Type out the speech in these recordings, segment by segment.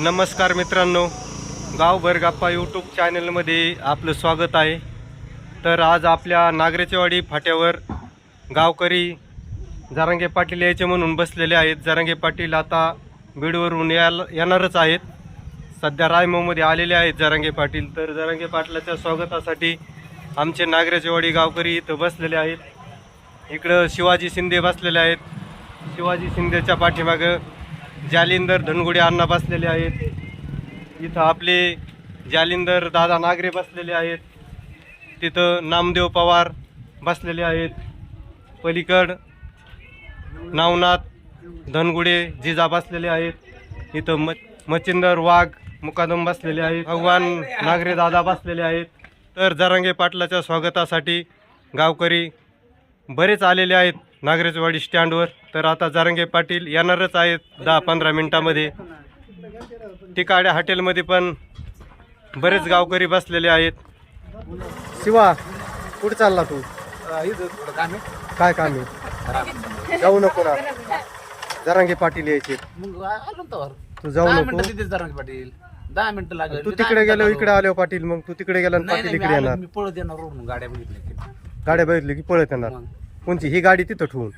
नमस्कार मित्रांनो गावभर गप्पा यूट्यूब चॅनलमध्ये आपलं स्वागत आहे. तर आज आपल्या नागरेचेवाडी फाट्यावर गावकरी जारांगे पाटील यायचे म्हणून बसलेले आहेत. जारांगे पाटील आता बीडवरून यायला येणारच आहेत. सध्या रायमोमध्ये आलेले आहेत जारांगे पाटील. तर जारांगे पाटलाच्या स्वागतासाठी आमचे नागरेचेवाडी गावकरी इथं बसलेले आहेत. इकडं शिवाजी शिंदे बसलेले आहेत. शिवाजी शिंदेच्या पाठीमागं जालिंदर धनगुडे अण्णा बसलेले आहेत. इथं आपले जालिंदर दादा नागरे बसलेले आहेत. तिथं नामदेव पवार बसलेले आहेत. पलीकड नावनाथ धनगुडे जिजा बसलेले आहेत. इथं म मच्छिंदर वाघ मुकादम बसलेले आहेत. भगवान नागरे दादा बसलेले आहेत. तर जरांगे पाटलाच्या स्वागतासाठी गावकरी बरेच आलेले आहेत. नागरेचवाडी स्टँडवर. तर आता जारंगे पाटील येणारच आहेत दहा पंधरा मिनिटामध्ये. तिकाड्या हॉटेलमध्ये पण बरेच गावकरी बसलेले आहेत. शिवा कुठे चालला तू? काय काम आहे? जाऊ नको ना. जरांगे पाटील यायचे. तू जाऊ नको. पाटील. दहा मिनिटं लागेल. तू तिकडे गेलो इकडे आलो पाटील मग तू तिकडे गेला पाटील इकडे येणार. पळत येणार रोडून गाड्या बघितल्या की. गाड्या बघितली की पळत येणार. कोणची? ही गाडी तिथं ठेवून.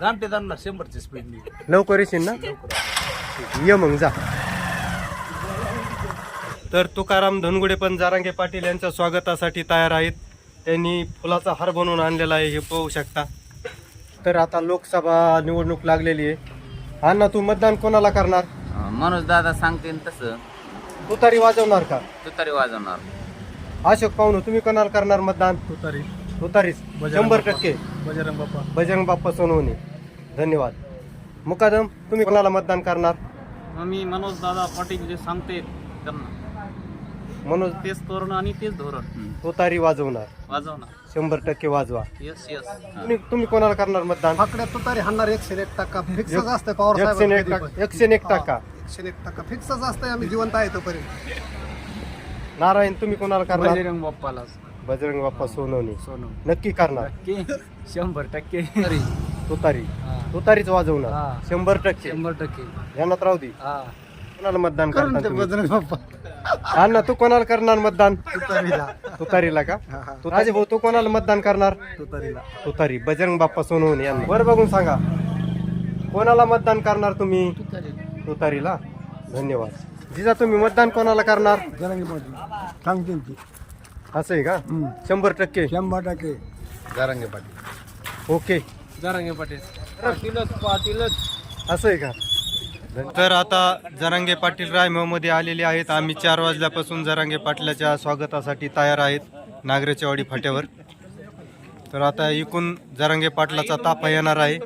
जाणते जाणणार शंभरची स्पीड मी लवकर येशील ना? ये मग जा. तर तुकाराम धनगुडे पण जारांगे पाटील यांच्या स्वागतासाठी तयार आहेत. त्यांनी फुलाचा हार बनवून आणलेला आहे हे पाहू शकता. तर आता लोकसभा निवडणूक लागलेली आहे. अण्णा तू मतदान कोणाला करणार? मनोज दादा सांगते तसं. तुतारी वाजवणार का? तू तरी वाजवणार. अशोक पाहुणे तुम्ही कोणाला करणार मतदान? तुतारी. तुतारीच शंभर टक्के. बजरंग बाप्पा. बजरंग बाप्पा सोनवणे. धन्यवाद. मुकादम तुम्ही कोणाला मतदान करणार? मी मनोज दादा पाटील जे सांगते त्यांना. मनोज तेच तोरण आणि तेच धोरण. तुतारी वाजवणार. वाजवणार. शंभर टक्के वाजवा. यस यस तुम्ही तुम्ही कोणाला करणार मतदान? फाकड्यात तुतारी हाणणार एकशे एक टक्का. फिक्सच असतं पवार एकशे एक साहेब टक्का एकशे एक टक्का. एकशे एक टक्का. फिक्सच असतं आम्ही जिवंत आहे तोपर्यंत. नारायण तुम्ही कोणाला करणार? बजरंग बाप्पाला बजरंग बाप्पा सोनवणे. सोनू नक्की करणार. शंभर टक्के. तुतारी. तुतारीच वाजवणार. हा. शंभर टक्के. शंभर टक्के. ध्यानात राहू दे. हा. कोणाला मतदान करणार तुम्ही? बजरंग बाप्पा अण्णा तू कोणाला करणार मतदान? तुतारीला. का? तू राजे भाऊ तू कोणाला मतदान करणार? तुतारीला. तुतारी. बजरंग बाप्पा सोनवणे यांना. बरं बघून सांगा. कोणाला मतदान करणार तुम्ही? तुतारीला. धन्यवाद. जिजा तुम्ही मतदान कोणाला करणार? सांगतील ती. असं आहे का? शंभर टक्के. शंभर टक्के. जारंगे पाटील. ओके. जारंगे पाटील. पाटीलच पाटीलच. असं आहे का? तर आता जरांगे पाटील रायममध्ये आलेले आहेत. आम्ही चार वाजल्यापासून जरांगे पाटलाच्या स्वागतासाठी तयार आहेत नागरेचेवाडी फाट्यावर. तर आता इकून जरांगे पाटलाचा ताफा येणार आहे.